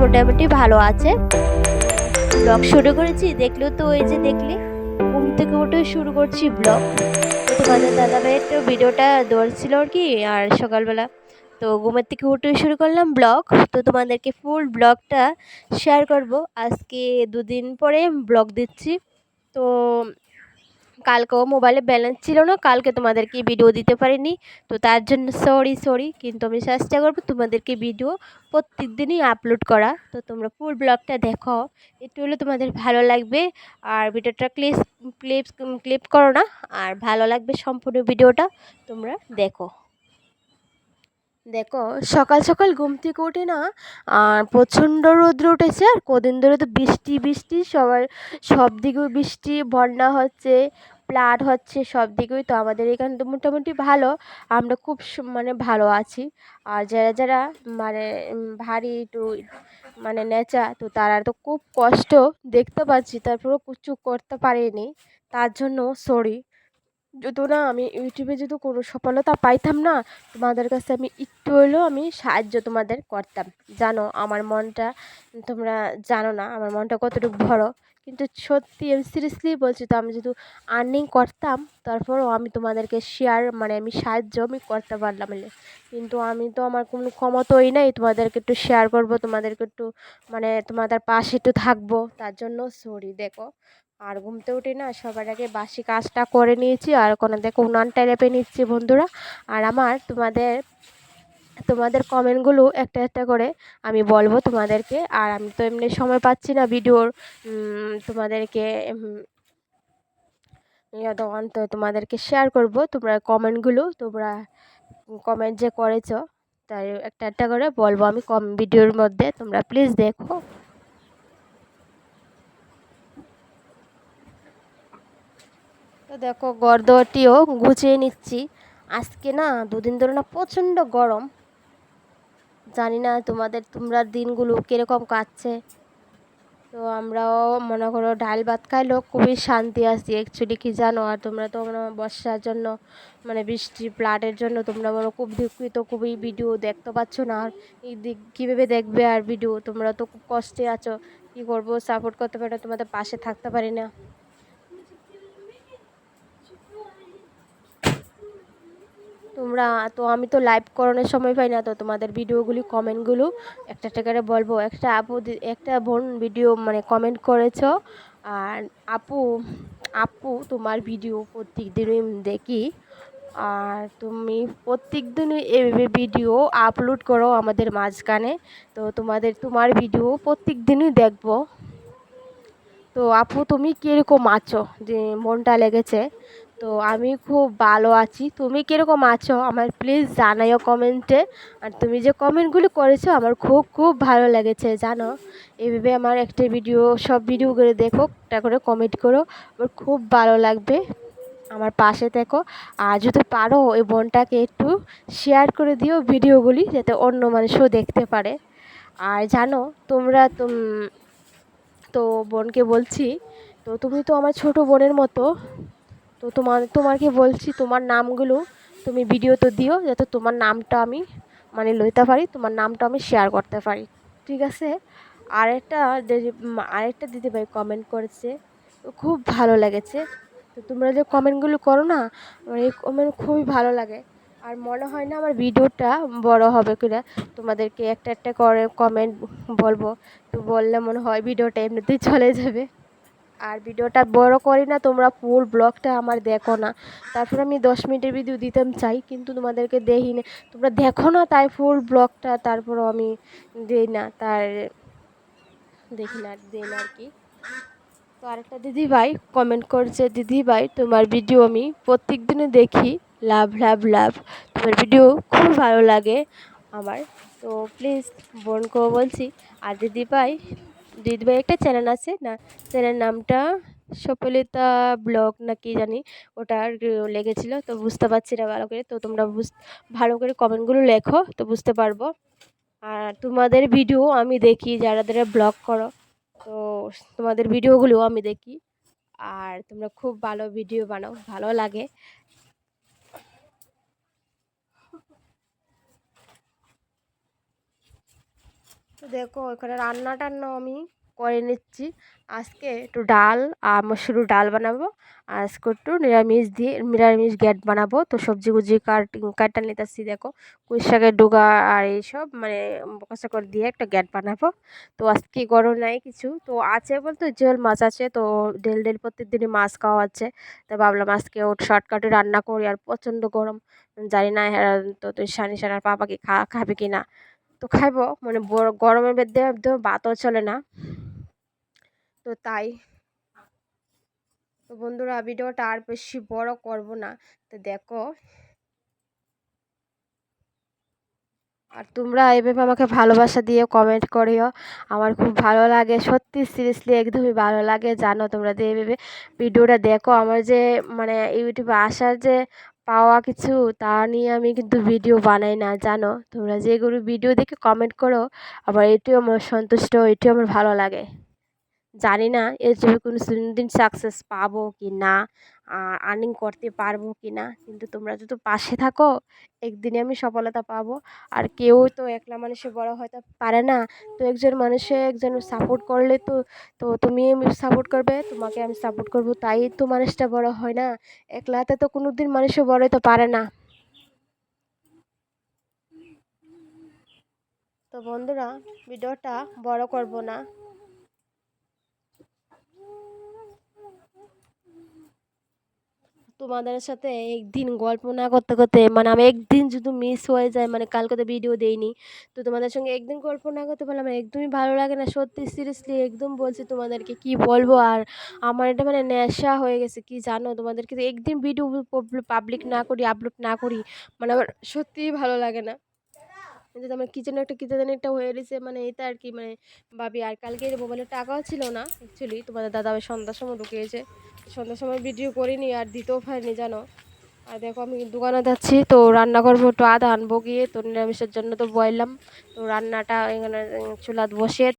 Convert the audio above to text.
মোটামুটি ভালো আছে। ব্লগ শুরু করেছি দেখলেও তো ওই যে দেখলে, ঘুম থেকে উঠে শুরু করছি ব্লগ। তোমাদের দাদা ভাইয়ের তো ভিডিওটা দৌড়ছিল আর কি, আর সকালবেলা তো ঘুমের থেকে উঠে শুরু করলাম ব্লগ। তো তোমাদেরকে ফুল ব্লগটা শেয়ার করব। আজকে দুদিন পরে ব্লগ দিচ্ছি। তো কালকেও মোবাইলে ব্যালেন্স ছিল না, কালকে তোমাদেরকে ভিডিও দিতে পারিনি। তো তার জন্য সরি সরি কিন্তু আমি চেষ্টা করব তোমাদেরকে ভিডিও প্রত্যেক দিনই আপলোড করা। তো তোমরা ফুল ব্লগটা দেখো, একটু হলে তোমাদের ভালো লাগবে। আর ভিডিওটা ক্লিপ ক্লিপ ক্লিপ করো না, আর ভালো লাগবে সম্পূর্ণ ভিডিওটা তোমরা দেখো। দেখো, সকাল সকাল ঘুম থেকে উঠে না আর প্রচণ্ড রৌদ্র উঠেছে, আর কদিন ধরে তো বৃষ্টি বৃষ্টি, সবার সব দিকেও বৃষ্টি, বন্যা হচ্ছে ফ্লাড হচ্ছে, সব দিকেই তো আমাদের এখানে তো মোটামুটি ভালো। আমরা খুব মানে ভালো আছি। আর যারা যারা মানে ভারী একটু মানে নেচা, তো তারা তো খুব কষ্ট দেখতে পাচ্ছি। তারপরেও কিছু করতে পারিনি। তার জন্য সরি যদি না, আমি ইউটিউবে যদি কোনো সফলতা পাইতাম না, তোমাদের কাছে আমি একটু হলেও আমি সাহায্য তোমাদের করতাম। জানো, আমার মনটা, তোমরা জানো না, আমার মনটা কতটুকু বড়। কিন্তু সত্যি আমি সিরিয়াসলি বলছি তো, আমি যদি আর্নিং করতাম, তারপরও আমি তোমাদেরকে শেয়ার মানে আমি সাহায্য আমি করতে পারলাম কিন্তু আমি তো আমার কোনো ক্ষমতাই নাই, তোমাদেরকে একটু শেয়ার করব, তোমাদেরকে একটু মানে তোমাদের পাশে একটু থাকব, তার জন্য সরি দেখো। আর ঘুমতে উঠে না সবার আগে বাসি কাজটা করে নিয়েছি আর কোনো দেখো উনানটা লেপে নিচ্ছি বন্ধুরা। আর আমার তোমাদের তোমাদের কমেন্টগুলো একটা একটা করে আমি বলব তোমাদেরকে। আর আমি তো এমনি সময় পাচ্ছি না ভিডিওর তোমাদেরকে তখন তো তোমাদেরকে শেয়ার করব। তোমরা কমেন্টগুলো, তোমরা কমেন্ট যে করেছ, তাই একটা একটা করে বলব আমি কম, ভিডিওর মধ্যে। তোমরা প্লিজ দেখো। তো দেখো গর্দটিও গুছিয়ে নিচ্ছি। আজকে না দুদিন ধরে না প্রচণ্ড গরম। জানি না তোমাদের তোমরা দিনগুলো কীরকম কাটছে। তো আমরাও মনে করো ডাল ভাত খাইলেও খুবই শান্তি আছি। অ্যাকচুয়ালি কি জানো আর তোমরা তো মনে বর্ষার জন্য মানে বৃষ্টি ফ্লাডের জন্য তোমরা মনে খুব দুঃখিত খুবই ভিডিও দেখতে পাচ্ছ না। আর এই দিক কীভাবে দেখবে আর ভিডিও? তোমরা তো খুব কষ্টে আছো। কী করব? সাপোর্ট করতে পারে না, তোমাদের পাশে থাকতে পারি না। তোমরা, তো আমি তো লাইভ করানোর সময় পাই না, তো তোমাদের ভিডিওগুলি কমেন্টগুলো একটা একটা করে বলব। একটা আপু একটা বোন ভিডিও মানে কমেন্ট করেছ, আর আপু আপু তোমার ভিডিও প্রত্যেক দিনই দেখি, আর তুমি প্রত্যেক দিনই এভাবে ভিডিও আপলোড করো আমাদের মাঝখানে, তো তোমাদের, তোমার ভিডিও প্রত্যেক দিনই দেখব। তো আপু, তুমি কীরকম আছো? যে মনটা লেগেছে তো আমি খুব ভালো আছি। তুমি কীরকম আছো? আমার প্লিজ জানাইও কমেন্টে আর তুমি যে কমেন্টগুলি করেছ, আমার খুব খুব ভালো লেগেছে, জানো? এইভাবে আমার একটা ভিডিও সব ভিডিও করে দেখো, একটা করে কমেন্ট করো। আমার খুব ভালো লাগবে। আমার পাশে থেকো। আর যদি পারো, ওই বোনটাকে একটু শেয়ার করে দিও ভিডিওগুলি যাতে অন্য মানুষও দেখতে পারে। আর জানো, তোমরা তুম, তো বোনকে বলছি, তো তুমি তো আমার ছোট বোনের মতো তো তোমার, তোমাকে বলছি তোমার নামগুলো তুমি ভিডিও তো দিও, যাতে তোমার নামটা আমি মানে লইতে পারি, তোমার নামটা আমি শেয়ার করতে পারি। ঠিক আছে? আরেকটা দিদি- আরেকটা দিদিভাই কমেন্ট করেছে খুব ভালো লেগেছে। তো তোমরা যে কমেন্টগুলো করো না, আমার এই কমেন্ট খুবই ভালো লাগে। আর মনে হয় না আমার ভিডিওটা বড় হবে কিনা, তোমাদেরকে একটা একটা করে কমেন্ট বলব। তো বললে মনে হয় ভিডিওটা এমনিতেই চলে যাবে। আর ভিডিওটা বড় করি না, তোমরা ফুল ব্লগটা আমার দেখো না। তারপর আমি দশ মিনিটের ভিডিও দিতাম চাই, কিন্তু তোমাদেরকে দেখি না। তোমরা দেখো না তাই ফুল ব্লগটা তারপরও আমি দিই না, তার দেখি না, দিই না আর কি। তো আরেকটা দিদি ভাই কমেন্ট করছে দিদি ভাই তোমার ভিডিও আমি প্রত্যেক দিনে দেখি। লাভ লাভ লাভ। তোমার ভিডিও খুব ভালো লাগে আমার। তো প্লিজ বোনকেও বলছি, আর দিদি ভাই দিদি ভাই একটা চ্যানেল আছে, না? চ্যানেল নামটা সফলিতা ব্লগ না কি জানি, ওটা লেগেছিল, তো বুঝতে পারছি না ভালো করে। তো তোমরা বুঝ, ভালো করে কমেন্টগুলো লেখো, তো বুঝতে পারব। আর তোমাদের ভিডিও আমি দেখি, যারা যারা ব্লগ করো, তো তোমাদের ভিডিওগুলো আমি দেখি। আর তোমরা খুব ভালো ভিডিও বানাও, ভালো লাগে। তো দেখো, এখানে রান্না টান্না আমি করে নিচ্ছি। আজকে একটু ডাল আর মসুর ডাল বানাবো। আর আজকে একটু নিরামিষ দিয়ে, নিরামিষ গ্যাট বানাবো। তো সবজি গুজি কাট কাটা নিতেছি, দেখো। পুঁই শাকের ডুগা আর এইসব মানে বকাসা করে দিয়ে একটা গ্যাট বানাবো। তো আজকে গরম নাই কিছু। তো আছে বলতে জল মাছ আছে, তো ডেল ডেল প্রত্যেক দিনই মাছ খাওয়া আছে। তো ভাবলাম আজকে ওর শর্টকাটে রান্না করি, আর প্রচণ্ড গরম। জানি না তো তুই সানি সানার পাপা কি খা, খাবে কি না তো খাইবো মানে গরমের মধ্যে একদম ভাতও চলে না। তো তাই। তো বন্ধুরা, ভিডিওটা আর বেশি বড় করব না। তো দেখো। আর তোমরা এভাবে আমাকে ভালোবাসা দিয়ে কমেন্ট করিও। আমার খুব ভালো লাগে। সত্যি সিরিয়াসলি একদমই ভালো লাগে। জানো তোমরা যে এভাবে ভিডিওটা দেখো। আমার যে মানে ইউটিউবে আসার যে পাওয়া কিছু, তা নিয়ে আমি কিন্তু ভিডিও বানাই না, জানো? তোমরা যেগুলো ভিডিও দেখে কমেন্ট করো, আবার এটিও আমার সন্তুষ্ট, এটিও আমার ভালো লাগে। জানি না এর জন্য কোনো দিন সাকসেস পাবো কি না, আর আর্নিং করতে পারব কি না। কিন্তু তোমরা যদি পাশে থাকো, একদিনে আমি সফলতা পাবো। আর কেউ তো একলা মানুষে বড় হতে পারে না। তো একজন মানুষে একজন সাপোর্ট করলে তো তো তুমি সাপোর্ট করবে, তোমাকে আমি সাপোর্ট করব। তাই তো মানুষটা বড় হয় না। একলাতে তো কোনো দিন মানুষে বড় হতে পারে না। তো বন্ধুরা, ভিডিওটা বড় করব না। তোমাদের সাথে একদিন গল্প না করতে করতে মানে আমি একদিন যদি মিস হয়ে যায় মানে কালকে তো ভিডিও দেইনি, তো তোমাদের সঙ্গে একদিন গল্প না করতে পারলাম আমার একদমই ভালো লাগে না। সত্যি সিরিয়াসলি একদম বলছি তোমাদেরকে কি বলব, আর আমার এটা মানে নেশা হয়ে গেছে, কি জানো? তোমাদেরকে একদিন ভিডিও পাবলিক না করি আপলোড না করি মানে আমার সত্যিই ভালো লাগে না। কিন্তু আমার কি যেন একটা, কি যেন একটা হয়ে গেছে মানে এটা আর কি মানে ভাবি, আর কালকে মোবাইলের টাকাও ছিল না অ্যাকচুয়ালি তোমাদের দাদা সন্ধ্যার সময় ঢুকিয়েছে। সন্ধ্যার সময় ভিডিও করিনি আর দিতেও পারিনি, জানো। আর দেখো আমি দোকানে যাচ্ছি, তো রান্না করব একটু আদা আনব গিয়ে, তো নিরামিষের জন্য তো বললাম, তো রান্নাটা এখানে চুলাত বসিয়ে